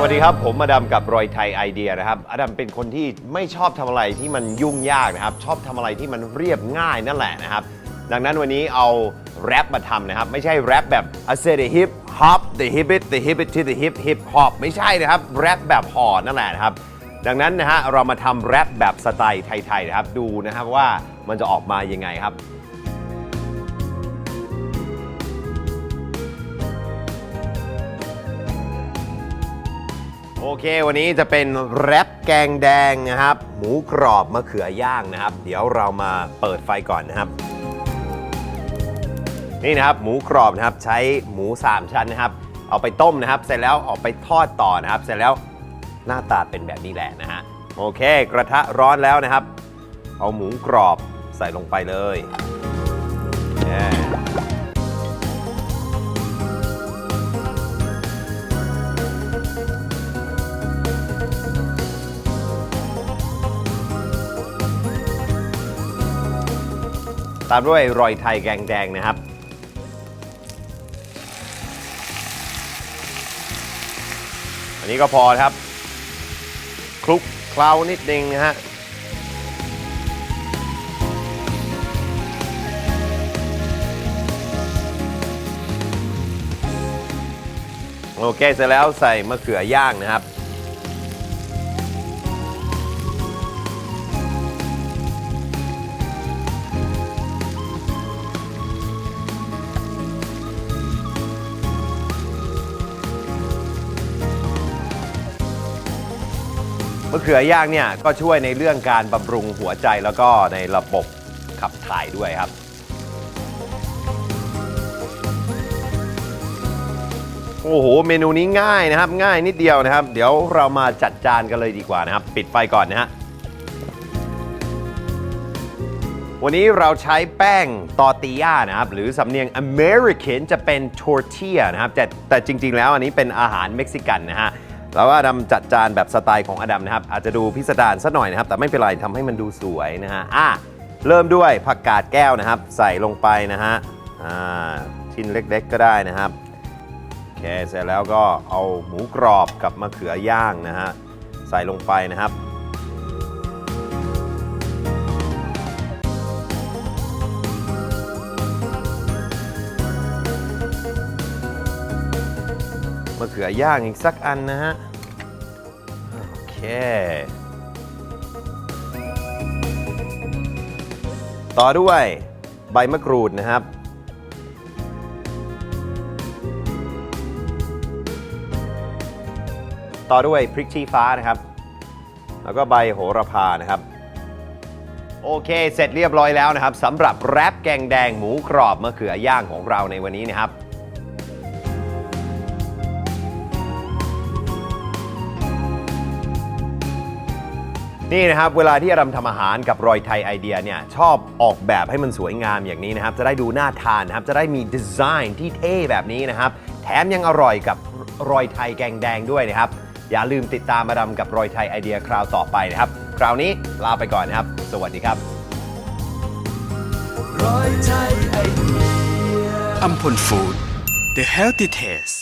สวัสดีครับ ผมอดัมกับรอยไทยไอเดียนะครับอดัมเป็นคนที่ไม่ชอบทำอะไรที่มันยุ่งยากนะครับ ชอบทำอะไรที่มันเรียบง่ายนั่นแหละนะครับ ดังนั้นวันนี้เอาแรปมาทำนะครับ ไม่ใช่แรปแบบ I say the hip hop the hip it the hip it to the hip hip hop ไม่ใช่นะครับแรปแบบห่อนั่นแหละนะครับ ดังนั้นนะฮะเรามาทำแรปแบบสไตล์ไทยๆนะครับ ดูนะครับว่ามันจะออกมายังไงครับ โอเค วันนี้จะเป็นแรปแกงแดงนะครับ หมูกรอบมะเขือย่างนะครับ เดี๋ยวเรามาเปิดไฟก่อนนะครับ นี่นะครับหมูกรอบนะครับใช้หมู 3 ชั้นนะครับ เอาไปต้มนะครับ เสร็จแล้วเอาไปทอดต่อนะครับ เสร็จแล้วหน้าตาเป็นแบบนี้แหละนะฮะโอเค กระทะร้อนแล้วนะครับ เอาหมูกรอบใส่ลงไปเลยแย่ ตามด้วยรอยไทยแกงแดงนะครับ อันนี้ก็พอครับ คลุกเคล้านิดนึงนะฮะโอเคเสร็จแล้วใส่มะเขือย่างนะครับ มะเขือย่างเนี่ยก็ช่วยในเรื่องการบำรุงหัวใจแล้วก็ในระบบขับถ่ายด้วยครับ โอ้โห เมนูนี้ง่ายนะครับ ง่ายนิดเดียวนะครับ เดี๋ยวเรามาจัดจานกันเลยดีกว่านะครับ ปิดไฟก่อนนะฮะวันนี้เราใช้แป้งตอร์ติย่านะครับ หรือสำเนียง American จะเป็น tortilla นะครับ แต่แต่จริงๆแล้วอันนี้เป็นอาหารเม็กซิกันนะฮะ แล้วก็อดัมจัดจานแบบสไตล์ของอดัมนะครับ อาจจะดูพิสดารสักหน่อยนะครับ แต่ไม่เป็นไรทำให้มันดูสวยนะฮะอะเริ่มด้วยผักกาดแก้วนะครับ ใส่ลงไปนะฮะอ่าชิ้นเล็กๆก็ได้นะครับโอเคเสร็จแล้วก็เอาหมูกรอบกับมะเขือย่างนะฮะใส่ลงไปนะครับ มะเขือย่างอีกสักอันนะฮะ โอเค ต่อด้วยใบมะกรูดนะครับต่อด้วยพริกชี้ฟ้านะครับ แล้วก็ใบโหระพานะครับ โอเค เสร็จเรียบร้อยแล้วนะครับสำหรับแรปแกงแดงหมูกรอบมะเขือย่างของเราในวันนี้นะครับ นี่นะครับเวลาที่อารัมทำอาหารกับรอยไทยไอเดียเนี่ยชอบออกแบบให้มันสวยงามอย่างนี้นะครับ จะได้ดูน่าทานนะครับ จะได้มีดีไซน์ที่เท่แบบนี้นะครับ แถมยังอร่อยกับรอยไทยแกงแดงด้วยนะครับ อย่าลืมติดตามอารัมกับรอยไทยไอเดียคราวต่อไปนะครับ คราวนี้ลาไปก่อนนะครับ สวัสดีครับอัมพลฟู้ด The Healthy Taste